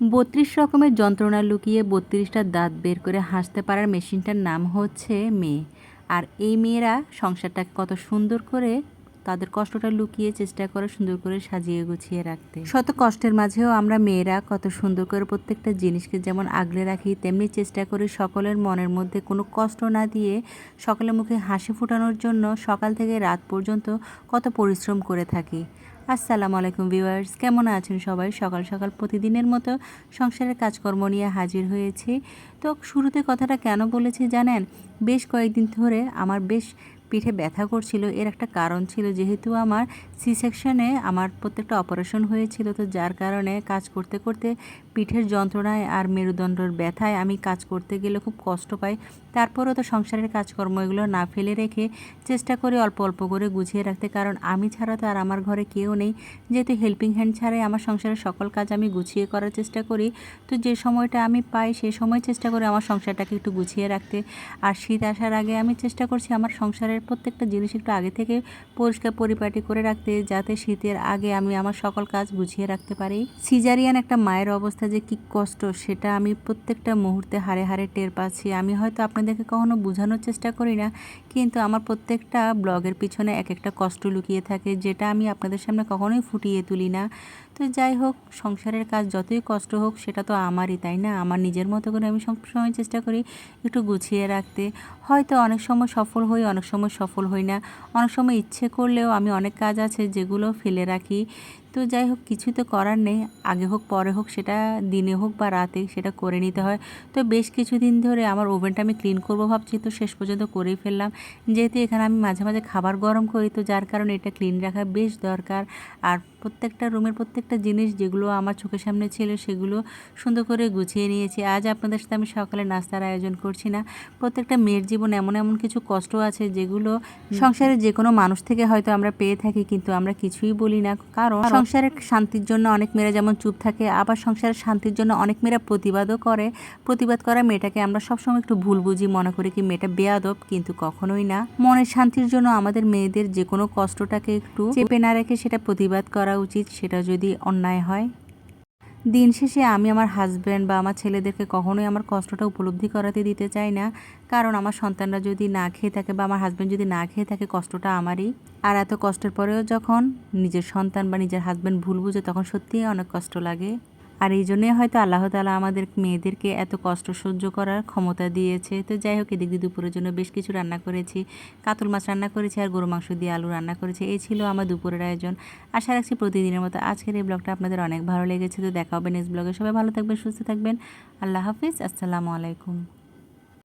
বত্রিশ রকমের যন্ত্রণা লুকিয়ে বত্রিশটা দাঁত বের করে হাসতে পারার মেশিনটার নাম হচ্ছে মেয়ে। আর এই মেয়েরা সংসারটাকে কত সুন্দর করে, তাদের কষ্টটা লুকিয়ে চেষ্টা করে সুন্দর করে সাজিয়ে গুছিয়ে রাখতে। শত কষ্টের মাঝেও আমরা মেয়েরা কত সুন্দর করে প্রত্যেকটা জিনিসকে যেমন আগলে রাখি, তেমনি চেষ্টা করি সকলের মনের মধ্যে কোনো কষ্ট না দিয়ে সকলের মুখে হাসি ফোটানোর জন্য সকাল থেকে রাত পর্যন্ত কত পরিশ্রম করে থাকি। আসসালামু আলাইকুম ভিউয়ার্স, কেমন আছেন সবাই? সকাল সকাল প্রতিদিনের মতো সংসারের কাজকর্ম নিয়ে হাজির হয়েছি। তো শুরুতে কথাটা কেন বলেছি জানেন? বেশ কয়েকদিন ধরে আমার বেশ পিঠে ব্যথা করছিল। এর একটা কারণ ছিল যেহেতু আমার সি সেকশনে আমার প্রত্যেকটা অপারেশন হয়েছিল। তো যার কারণে কাজ করতে করতে পিঠের যন্ত্রণায় আর মেরুদণ্ডর ব্যথায় আমি কাজ করতে গেলে খুব কষ্ট পাই। তারপরেও তো সংসারের কাজকর্ম এগুলো না ফেলে রেখে চেষ্টা করি অল্প অল্প করে গুছিয়ে রাখতে। কারণ আমি ছাড়া তো আর আমার ঘরে কেউ নেই। যেহেতু হেল্পিং হ্যান্ড ছাড়াই আমার সংসারের সকল কাজ আমি গুছিয়ে করার চেষ্টা করি, তো যে সময়টা আমি পাই সেই সময় চেষ্টা করি আমার সংসারটাকে একটু গুছিয়ে রাখতে। আর শীত আসার আগে আমি চেষ্টা করছি আমার সংসারের প্রত্যেকটা জিনিস একটু আগে থেকে পরিষ্কার পরিপাটি করে রাখতে, যাতে শীতের আগে আমি আমার সকল কাজ গুছিয়ে রাখতে পারি। সিজারিয়ান একটা মায়ের অবস্থা যে কী কষ্ট, সেটা আমি প্রত্যেকটা মুহূর্তে হারে হারে টের পাচ্ছি। আমি হয়তো আপনাদেরকে কখনো বোঝানোর চেষ্টা করি না, কিন্তু আমার প্রত্যেকটা ব্লগের পিছনে এক একটা কষ্ট লুকিয়ে থাকে, যেটা আমি আপনাদের সামনে কখনোই ফুটিয়ে তুলি না। তো যাই হোক, সংসারের কাজ যতই কষ্ট হোক, সেটা তো আমারই, তাই না? আমার নিজের মতো করে আমি সবসময় চেষ্টা করি একটু গুছিয়ে রাখতে। হয়তো অনেক সময় সফল হই, অনেক সময় সফল হই না। অনেক সময় ইচ্ছে করলেও আমি অনেক কাজ আছে যেগুলো ফেলে রাখি। তো যাই হোক কিছু তো করার নেই। আগে হোক, পরে হোক, সেটা দিনে হোক বা রাতে সেটা করে নিতে হয়। তো বেশ কিছুদিন ধরে আমার ওভেনটা আমি ক্লিন করব ভাবছি, তো শেষ পর্যন্ত করেই ফেললাম। যেহেতু এখানে আমি মাঝে মাঝে খাবার গরম করি, তো যার কারণে এটা ক্লিন রাখা বেশ দরকার। আর প্রত্যেকটা রুমের প্রত্যেকটা জিনিস যেগুলো আমার চোখের সামনে ছিল সেগুলো সুন্দর করে গুছিয়ে নিয়েছি। আজ আপনাদের সাথে আমি সকালে নাস্তার আয়োজন করছি না। প্রত্যেকটা মেয়ের জীবন এমন এমন কিছু কষ্ট আছে যেগুলো সংসারের যে কোনো মানুষ থেকে হয়তো আমরা পেয়ে থাকি কিন্তু আমরা কিছুই বলি না। কারণ সংসারের শান্তির জন্য অনেক মেয়েরা যেমন চুপ থাকে আবার সংসারের শান্তির জন্য অনেক মেয়েরা প্রতিবাদও করে। প্রতিবাদ করা মেয়েটাকে আমরা সবসময় একটু ভুল বুঝি মনে করি কি মেয়েটা বেয়াদব কিন্তু কখনোই না। মনের শান্তির জন্য আমাদের মেয়েদের যে কোনো কষ্টটাকে একটু চেপে না রেখে সেটা প্রতিবাদ করা উচিত। সেটা যদি অন্যায় হয়। দিন শেষে আমি আমার হাজব্যান্ড বা আমার ছেলেদেরকে কখনোই আমার কষ্টটা উপলব্ধি করাতে দিতে চাই না। কারণ আমার সন্তানরা যদি না খেয়ে থাকে বা আমার হাজব্যান্ড যদি না খেয়ে থাকে, কষ্টটা আমারই। আর এত কষ্টের পরেও যখন নিজের সন্তান বা নিজের হাজব্যান্ড ভুল বুঝে, তখন সত্যিই অনেক কষ্ট লাগে। আর এই জন্যই হয়তো আল্লাহ তালা আমাদের মেয়েদেরকে এত কষ্ট সহ্য করার ক্ষমতা দিয়েছে। তো যাই হোক, এদিক দিয়ে দুপুরের জন্য বেশ কিছু রান্না করেছি। কাতল মাছ রান্না করেছি আর গরু মাংস দিয়ে আলু রান্না করেছি। এই ছিল আমার দুপুরের আয়োজন। আশা রাখছি প্রতিদিনের মতো আজকের এই ব্লগটা আপনাদের অনেক ভালো লেগেছে। তো দেখা হবে নেক্সট ব্লগে। সবাই ভালো থাকবেন, সুস্থ থাকবেন। আল্লাহ হাফিজ। আসসালামু আলাইকুম।